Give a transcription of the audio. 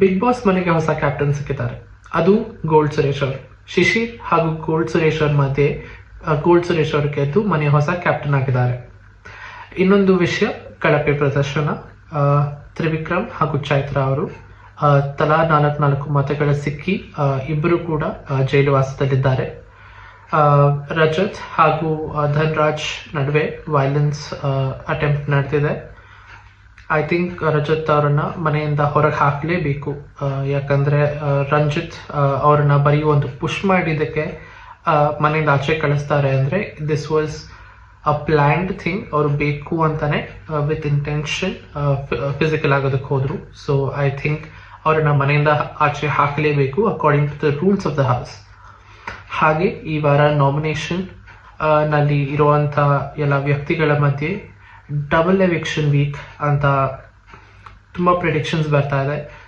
Big boss ಮನೆಗೆ ಹೊಸ captain ಸಿಕ್ಕಿದ್ದಾರೆ. ಅದು ಗೋಲ್ಡ್ ಸುರೇಶ್ ಅವರು. ಶಿಶಿರ್ ಹಾಗೂ ಗೋಲ್ಡ್ ಸುರೇಶ್ ಅವ್ರ ಮಧ್ಯೆ ಗೋಲ್ಡ್ ಸುರೇಶ್ ಅವರು ಗೆದ್ದು ಮನೆ ಹೊಸ ಕ್ಯಾಪ್ಟನ್ ಆಗಿದ್ದಾರೆ. ಇನ್ನೊಂದು ವಿಷಯ, ಕಳಪೆ ಪ್ರದರ್ಶನ. ತ್ರಿವಿಕ್ರಮ್ ಹಾಗೂ ಚೈತ್ರಾ ಅವರು ತಲಾ ನಾಲ್ಕು ನಾಲ್ಕು ಮತಗಳ ಸಿಕ್ಕಿ ಇಬ್ಬರು ಕೂಡ ಜೈಲುವಾಸದಲ್ಲಿದ್ದಾರೆ. ರಜತ್ ಹಾಗೂ ಧನ್ರಾಜ್ ನಡುವೆ ವೈಲೆನ್ಸ್ ಅಟೆಂಪ್ಟ್ ನಡೆದಿದೆ. ಐ ಥಿಂಕ್ ರಜತ್ ಅವರನ್ನ ಮನೆಯಿಂದ ಹೊರಗೆ ಹಾಕಲೇಬೇಕು. ಯಾಕಂದ್ರೆ ರಂಜಿತ್ ಅವರನ್ನು ಅವ್ರನ್ನ ಬರೀ ಒಂದು ಪುಷ್ ಮಾಡಿದ್ದಕ್ಕೆ ಮನೆಯಿಂದ ಆಚೆ ಕಳಿಸ್ತಾರೆ ಅಂದ್ರೆ this was a planned thing ಅವ್ರು ಬೇಕು ಅಂತಾನೆ ವಿತ್ ಇಂಟೆನ್ಷನ್ ಫಿಸಿಕಲ್ ಆಗೋದಕ್ಕೆ ಹೋದ್ರು. ಸೊ ಐ ಥಿಂಕ್ ಅವ್ರನ್ನ ಮನೆಯಿಂದ ಆಚೆ ಹಾಕಲೇಬೇಕು according to the rules of the house ಹಾಗೆ ಈ ವಾರ ನಾಮಿನೇಷನ್ನಲ್ಲಿ ಇರುವಂತ ಎಲ್ಲ ವ್ಯಕ್ತಿಗಳ ಮಧ್ಯೆ ಡಬಲ್ ಎವಿಕ್ಷನ್ ವೀಕ್ ಅಂತ ತುಂಬ ಪ್ರಿಡಿಕ್ಷನ್ಸ್ ಬರ್ತಾ ಇದೆ.